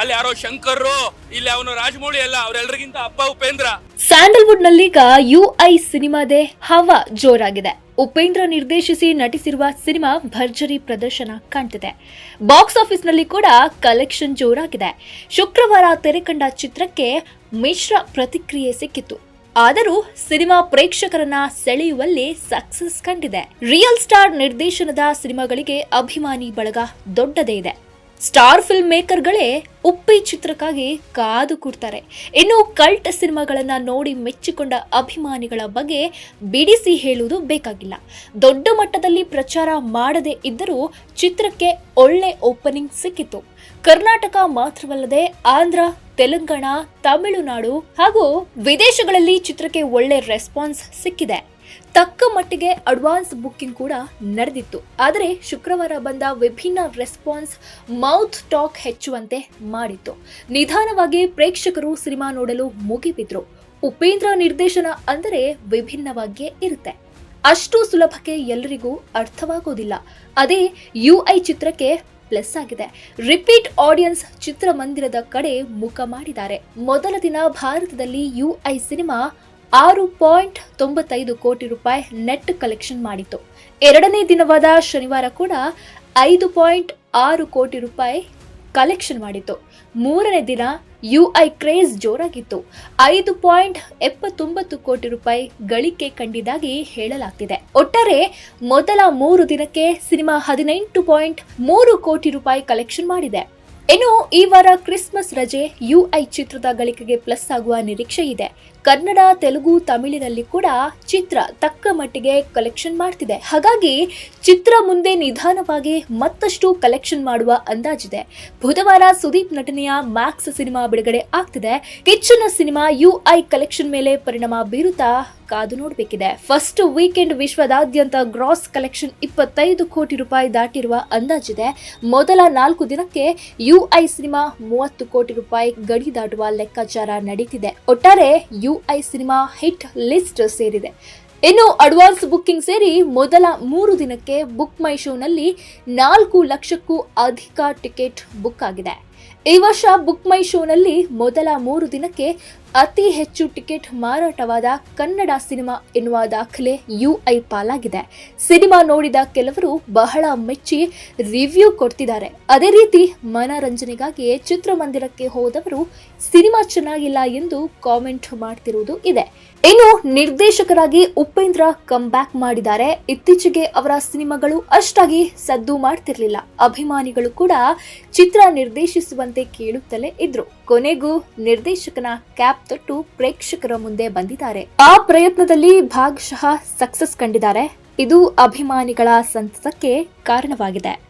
ಅಲ್ಲಿ ಯಾರೋ ಶಂಕರ್ರು, ಇಲ್ಲಿ ಅವನು ರಾಜಮೌಳಿ ಅಲ್ಲ ಅವರೆಲ್ಲರಿಗಿಂತ ಅಪ್ಪ ಉಪೇಂದ್ರ. ಸ್ಯಾಂಡಲ್ವುಡ್ ನಲ್ಲೀಗ ಯುಐ ಸಿನಿಮಾದೇ ಹವಾ ಜೋರಾಗಿದೆ. ಉಪೇಂದ್ರ ನಿರ್ದೇಶಿಸಿ ನಟಿಸಿರುವ ಸಿನಿಮಾ ಭರ್ಜರಿ ಪ್ರದರ್ಶನ ಕಾಣ್ತಿದೆ. ಬಾಕ್ಸ್ ಆಫೀಸ್ನಲ್ಲಿ ಕೂಡ ಕಲೆಕ್ಷನ್ ಜೋರಾಗಿದೆ. ಶುಕ್ರವಾರ ತೆರೆಕಂಡ ಚಿತ್ರಕ್ಕೆ ಮಿಶ್ರ ಪ್ರತಿಕ್ರಿಯೆ ಸಿಕ್ಕಿತ್ತು. ಆದರೂ ಸಿನಿಮಾ ಪ್ರೇಕ್ಷಕರನ್ನ ಸೆಳೆಯುವಲ್ಲಿ ಸಕ್ಸಸ್ ಕಂಡಿದೆ. ರಿಯಲ್ ಸ್ಟಾರ್ ನಿರ್ದೇಶನದ ಸಿನಿಮಾಗಳಿಗೆ ಅಭಿಮಾನಿ ಬಳಗ ದೊಡ್ಡದೇ ಇದೆ. ಸ್ಟಾರ್ ಫಿಲ್ಮ್ ಮೇಕರ್ಗಳೇ ಉಪ್ಪಿ ಚಿತ್ರಕ್ಕಾಗಿ ಕಾದು ಕೂಡ್ತಾರೆ. ಇನ್ನು ಕಲ್ಟ್ ಸಿನಿಮಾಗಳನ್ನ ನೋಡಿ ಮೆಚ್ಚಿಕೊಂಡ ಅಭಿಮಾನಿಗಳ ಬಗ್ಗೆ ಬಿಡಿಸಿ ಹೇಳುವುದು ಬೇಕಾಗಿಲ್ಲ. ದೊಡ್ಡ ಮಟ್ಟದಲ್ಲಿ ಪ್ರಚಾರ ಮಾಡದೇ ಇದ್ದರೂ ಚಿತ್ರಕ್ಕೆ ಒಳ್ಳೆ ಓಪನಿಂಗ್ ಸಿಕ್ಕಿತು ಕರ್ನಾಟಕ ಮಾತ್ರವಲ್ಲದೆ ಆಂಧ್ರ, ತೆಲಂಗಾಣ, ತಮಿಳುನಾಡು ಹಾಗೂ ವಿದೇಶಗಳಲ್ಲಿ ಚಿತ್ರಕ್ಕೆ ಒಳ್ಳೆ ರೆಸ್ಪಾನ್ಸ್ ಸಿಕ್ಕಿದೆ. ತಕ್ಕ ಮಟ್ಟಿಗೆ ಅಡ್ವಾನ್ಸ್ ಬುಕ್ಕಿಂಗ್ ಕೂಡ ನಡೆದಿತ್ತು. ಆದರೆ ಶುಕ್ರವಾರ ಬಂದ ವಿಭಿನ್ನ ರೆಸ್ಪಾನ್ಸ್ ಮೌತ್ ಟಾಕ್ ಹೆಚ್ಚುವಂತೆ ಮಾಡಿತ್ತು. ನಿಧಾನವಾಗಿ ಪ್ರೇಕ್ಷಕರು ಸಿನಿಮಾ ನೋಡಲು ಮುಗಿಬಿದ್ರು. ಉಪೇಂದ್ರ ನಿರ್ದೇಶನ ಅಂದರೆ ವಿಭಿನ್ನವಾಗಿಯೇ ಇರುತ್ತೆ. ಅಷ್ಟು ಸುಲಭಕ್ಕೆ ಎಲ್ಲರಿಗೂ ಅರ್ಥವಾಗೋದಿಲ್ಲ. ಅದೇ ಯುಐ ಚಿತ್ರಕ್ಕೆ ಪ್ಲಸ್ ಆಗಿದೆ. ರಿಪೀಟ್ ಆಡಿಯನ್ಸ್ ಚಿತ್ರಮಂದಿರದ ಕಡೆ ಮುಖ ಮಾಡಿದ್ದಾರೆ. ಮೊದಲ ದಿನ ಭಾರತದಲ್ಲಿ ಯುಐ ಸಿನಿಮಾ ಆರು ಪಾಯಿಂಟ್ ತೊಂಬತ್ತೈದು ಕೋಟಿ ರೂಪಾಯಿ ನೆಟ್ ಕಲೆಕ್ಷನ್ ಮಾಡಿತ್ತು. ಎರಡನೇ ದಿನವಾದ ಶನಿವಾರ ಕೂಡ ಐದು ಪಾಯಿಂಟ್ ಆರು ಕೋಟಿ ರೂಪಾಯಿ ಕಲೆಕ್ಷನ್ ಮಾಡಿತ್ತು. ಮೂರನೇ ದಿನ ಯು ಐ ಕ್ರೇಜ್ ಜೋರಾಗಿತ್ತು. ಐದು ಪಾಯಿಂಟ್ ಎಪ್ಪತ್ತೊಂಬತ್ತು ಕೋಟಿ ರೂಪಾಯಿ ಗಳಿಕೆ ಕಂಡಿದ್ದಾಗಿ ಹೇಳಲಾಗ್ತಿದೆ. ಒಟ್ಟಾರೆ ಮೊದಲ ಮೂರು ದಿನಕ್ಕೆ ಸಿನಿಮಾ ಹದಿನೆಂಟು ಪಾಯಿಂಟ್ ಮೂರು ಕೋಟಿ ರೂಪಾಯಿ ಕಲೆಕ್ಷನ್ ಮಾಡಿದೆ. ಇನ್ನು ಈ ವಾರ ಕ್ರಿಸ್ಮಸ್ ರಜೆ ಯು ಐ ಚಿತ್ರದ ಗಳಿಕೆಗೆ ಪ್ಲಸ್ ಆಗುವ ನಿರೀಕ್ಷೆ ಇದೆ ಕನ್ನಡ, ತೆಲುಗು, ತಮಿಳಿನಲ್ಲಿ ಕೂಡ ಚಿತ್ರ ತಕ್ಕ ಮಟ್ಟಿಗೆ ಕಲೆಕ್ಷನ್ ಮಾಡ್ತಿದೆ. ಹಾಗಾಗಿ ಚಿತ್ರ ಮುಂದೆ ನಿಧಾನವಾಗಿ ಮತ್ತಷ್ಟು ಕಲೆಕ್ಷನ್ ಮಾಡುವ ಅಂದಾಜಿದೆ. ಬುಧವಾರ ಸುದೀಪ್ ನಟನೆಯ ಮ್ಯಾಕ್ಸ್ ಸಿನಿಮಾ ಬಿಡುಗಡೆ ಆಗ್ತಿದೆ. ಕಿಚ್ಚನ ಸಿನಿಮಾ ಯುಐ ಕಲೆಕ್ಷನ್ ಮೇಲೆ ಪರಿಣಾಮ ಬೀರುತ್ತಾ ಕಾದು ನೋಡಬೇಕಿದೆ. ಫಸ್ಟ್ ವೀಕೆಂಡ್ ವಿಶ್ವದಾದ್ಯಂತ ಗ್ರಾಸ್ ಕಲೆಕ್ಷನ್ ಇಪ್ಪತ್ತೈದು ಕೋಟಿ ರೂಪಾಯಿ ದಾಟಿರುವ ಅಂದಾಜಿದೆ. ಮೊದಲ ನಾಲ್ಕು ದಿನಕ್ಕೆ ಯುಐ ಸಿನಿಮಾ ಮೂವತ್ತು ಕೋಟಿ ರೂಪಾಯಿ ಗಡಿ ದಾಟುವ ಲೆಕ್ಕಾಚಾರ ನಡೀತಿದೆ. ಒಟ್ಟಾರೆ ಯುಐ ಸಿನಿಮಾ ಹಿಟ್ ಲಿಸ್ಟ್ ಸೇರಿದೆ. ಇನ್ನು ಅಡ್ವಾನ್ಸ್ ಬುಕ್ಕಿಂಗ್ ಸೇರಿ ಮೊದಲ ಮೂರು ದಿನಕ್ಕೆ ಬುಕ್ ಮೈ ಶೋನಲ್ಲಿ ನಾಲ್ಕು ಲಕ್ಷಕ್ಕೂ ಅಧಿಕ ಟಿಕೆಟ್ ಬುಕ್ ಆಗಿದೆ. ಈ ವರ್ಷ ಬುಕ್ ಮೈ ಶೋನಲ್ಲಿ ಮೊದಲ ಮೂರು ದಿನಕ್ಕೆ ಅತಿ ಹೆಚ್ಚು ಟಿಕೆಟ್ ಮಾರಾಟವಾದ ಕನ್ನಡ ಸಿನಿಮಾ ಎನ್ನುವ ದಾಖಲೆ ಯುಐ ಪಾಲಾಗಿದೆ. ಸಿನಿಮಾ ನೋಡಿದ ಕೆಲವರು ಬಹಳ ಮೆಚ್ಚಿ ರಿವ್ಯೂ ಕೊಡ್ತಿದ್ದಾರೆ. ಅದೇ ರೀತಿ ಮನರಂಜನೆಗಾಗಿ ಚಿತ್ರಮಂದಿರಕ್ಕೆ ಹೋದವರು ಸಿನಿಮಾ ಚೆನ್ನಾಗಿಲ್ಲ ಎಂದು ಕಾಮೆಂಟ್ ಮಾಡ್ತಿರುವುದು ಇದೆ. ಇನ್ನು ನಿರ್ದೇಶಕರಾಗಿ ಉಪೇಂದ್ರ ಕಮ್ ಬ್ಯಾಕ್ ಮಾಡಿದ್ದಾರೆ. ಇತ್ತೀಚೆಗೆ ಅವರ ಸಿನಿಮಾಗಳು ಅಷ್ಟಾಗಿ ಸದ್ದು ಮಾಡ್ತಿರ್ಲಿಲ್ಲ. ಅಭಿಮಾನಿಗಳು ಕೂಡ ಚಿತ್ರ ನಿರ್ದೇಶಿಸುವಂತೆ ಕೇಳುತ್ತಲೇ ಇದ್ರು. ಕೊನೆಗೂ ನಿರ್ದೇಶಕನ ಕ್ಯಾಪ್ ತೊಟ್ಟು ಪ್ರೇಕ್ಷಕರ ಮುಂದೆ ಬಂದಿದ್ದಾರೆ. ಆ ಪ್ರಯತ್ನದಲ್ಲಿ ಭಾಗಶಃ ಸಕ್ಸಸ್ ಕಂಡಿದ್ದಾರೆ. ಇದು ಅಭಿಮಾನಿಗಳ ಸಂತಸಕ್ಕೆ ಕಾರಣವಾಗಿದೆ.